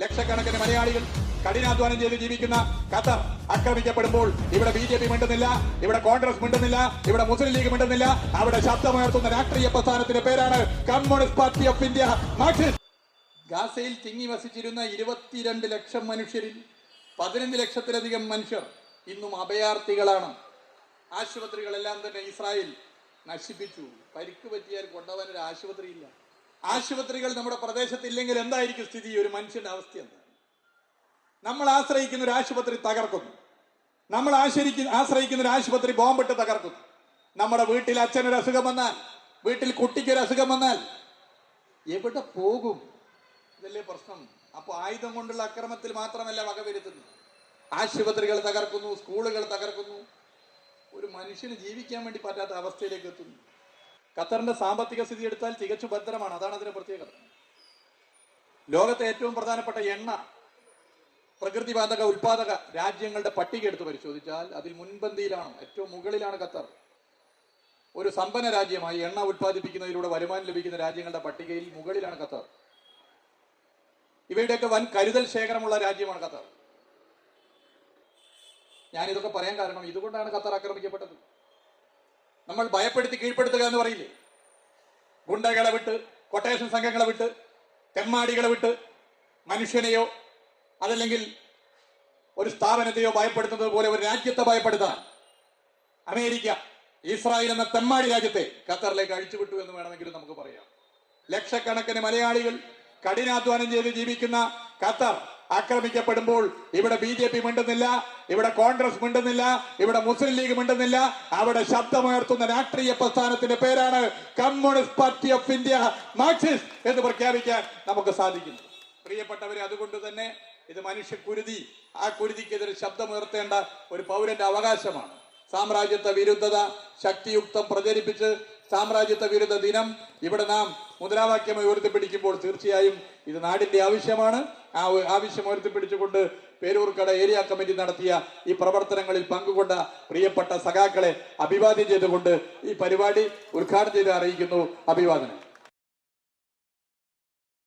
ലക്ഷക്കണക്കിന് മലയാളികൾ കഠിനാധ്വാനം ചെയ്ത് ജീവിക്കുന്ന ഖത്തർ ആക്രമിക്കപ്പെടുമ്പോൾ ഇവിടെ ബി ജെ പി മിണ്ടുന്നില്ല ഇവിടെ കോൺഗ്രസ് മിണ്ടുന്നില്ല ഇവിടെ മുസ്ലിം ലീഗ് മിണ്ടുന്നില്ല. അവിടെ ശബ്ദമുയർത്തുന്ന രാഷ്ട്രീയ പ്രസ്ഥാനത്തിന്റെ പേരാണ് communist party of India. Marxist. ഗാസയിൽ തിങ്ങി വസിച്ചിരുന്ന ഇരുപത്തിരണ്ട് ലക്ഷം മനുഷ്യരിൽ പതിനഞ്ച് ലക്ഷത്തിലധികം മനുഷ്യർ ഇന്നും അഭയാർത്ഥികളാണ്. ആശുപത്രികളെല്ലാം തന്നെ ഇസ്രായേൽ നശിപ്പിച്ചു. പരിക്ക് പറ്റിയാൽ കൊണ്ടുപോകാൻ ഒരു ആശുപത്രിയില്ല. ആശുപത്രികൾ നമ്മുടെ പ്രദേശത്ത് ഇല്ലെങ്കിൽ എന്തായിരിക്കും സ്ഥിതി? ഒരു മനുഷ്യന്റെ അവസ്ഥ എന്താണ് നമ്മൾ ആശ്രയിക്കുന്ന ഒരു ആശുപത്രി തകർക്കുന്നു. നമ്മൾ ആശ്രയിക്കുന്ന ആശ്രയിക്കുന്ന ഒരു ആശുപത്രി ബോംബിട്ട് തകർക്കുന്നു. നമ്മുടെ വീട്ടിൽ അച്ഛനൊരു അസുഖം വന്നാൽ വീട്ടിൽ കുട്ടിക്കൊരു അസുഖം വന്നാൽ എവിടെ പോകും? ഇതല്ലേ പ്രശ്നം. അപ്പോൾ ആയുധം കൊണ്ടുള്ള അക്രമത്തിൽ മാത്രമല്ല വകവരുത്തുന്നു ആശുപത്രികൾ തകർക്കുന്നു സ്കൂളുകൾ തകർക്കുന്നു. ഒരു മനുഷ്യന് ജീവിക്കാൻ വേണ്ടി പറ്റാത്ത അവസ്ഥയിലേക്ക് എത്തുന്നു. ഖത്തറിന്റെ സാമ്പത്തിക സ്ഥിതി എടുത്താൽ തികച്ചു ഭദ്രമാണ് അതാണ് അതിന്റെ പ്രത്യേകത. ലോകത്തെ ഏറ്റവും പ്രധാനപ്പെട്ട എണ്ണ പ്രകൃതിവാതക ഉൽപാദക രാജ്യങ്ങളുടെ പട്ടിക എടുത്ത് പരിശോധിച്ചാൽ അതിൽ മുൻപന്തിയിലാണ് ഏറ്റവും മുകളിലാണ് ഖത്തർ. ഒരു സമ്പന്ന രാജ്യമായി എണ്ണ ഉൽപ്പാദിപ്പിക്കുന്നതിലൂടെ വരുമാനം ലഭിക്കുന്ന രാജ്യങ്ങളുടെ പട്ടികയിൽ മുകളിലാണ് ഖത്തർ. ഇവയുടെയൊക്കെ വൻ കരുതൽ ശേഖരമുള്ള രാജ്യമാണ് ഖത്തർ. ഞാൻ ഇതൊക്കെ പറയാൻ കാരണം ഇതുകൊണ്ടാണ് ഖത്തർ ആക്രമിക്കപ്പെട്ടത്. നമ്മൾ ഭയപ്പെടുത്തി കീഴ്പ്പെടുത്തുക എന്ന് പറയില്ലേ? ഗുണ്ടകളെ വിട്ട് കൊട്ടേഷൻ സംഘങ്ങളെ വിട്ട് തെമ്മാടികളെ വിട്ട് മനുഷ്യനെയോ അതല്ലെങ്കിൽ ഒരു സ്ഥാപനത്തെയോ ഭയപ്പെടുത്തുന്നത് പോലെ ഒരു രാജ്യത്തെ ഭയപ്പെടുത്താൻ അമേരിക്ക ഇസ്രായേൽ എന്ന തെമ്മാടി രാജ്യത്തെ ഖത്തറിലേക്ക് അഴിച്ചുവിട്ടു എന്ന് വേണമെങ്കിലും നമുക്ക് പറയാം. ലക്ഷക്കണക്കിന് മലയാളികൾ കഠിനാധ്വാനം ചെയ്ത് ജീവിക്കുന്ന ഖത്തർ ആക്രമിക്കപ്പെടുമ്പോൾ ഇവിടെ ബി ജെ പി മിണ്ടുന്നില്ല ഇവിടെ കോൺഗ്രസ് മിണ്ടുന്നില്ല ഇവിടെ മുസ്ലിം ലീഗ് മിണ്ടുന്നില്ല. അവിടെ ശബ്ദമുയർത്തുന്ന രാഷ്ട്രീയ പ്രസ്ഥാനത്തിന്റെ പേരാണ് communist party of India marxist എന്ന് പ്രഖ്യാപിക്കാൻ നമുക്ക് സാധിക്കുന്നു. പ്രിയപ്പെട്ടവരെ അതുകൊണ്ട് തന്നെ ഇത് മനുഷ്യ കുരുതി ആ കുരുതിക്കെതിരെ ശബ്ദമുയർത്തേണ്ട ഒരു പൗരന്റെ അവകാശമാണ്. സാമ്രാജ്യത്വ വിരുദ്ധത ശക്തിയുക്തം പ്രചരിപ്പിച്ച് സാമ്രാജ്യത്വ വിരുദ്ധ ദിനം ഇവിടെ നാം മുദ്രാവാക്യമായി ഉയർത്തിപ്പിടിക്കുമ്പോൾ തീർച്ചയായും ഇത് നാടിന്റെ ആവശ്യമാണ്. ആ ആവശ്യം ഉയർത്തിപ്പിടിച്ചുകൊണ്ട് പേരൂർക്കട ഏരിയ കമ്മിറ്റി നടത്തിയ ഈ പ്രവർത്തനങ്ങളിൽ പങ്കുകൊണ്ട പ്രിയപ്പെട്ട സഖാക്കളെ അഭിവാദ്യം ചെയ്തുകൊണ്ട് ഈ പരിപാടി ഉദ്ഘാടനം ചെയ്ത് അറിയിക്കുന്നു. അഭിവാദനം.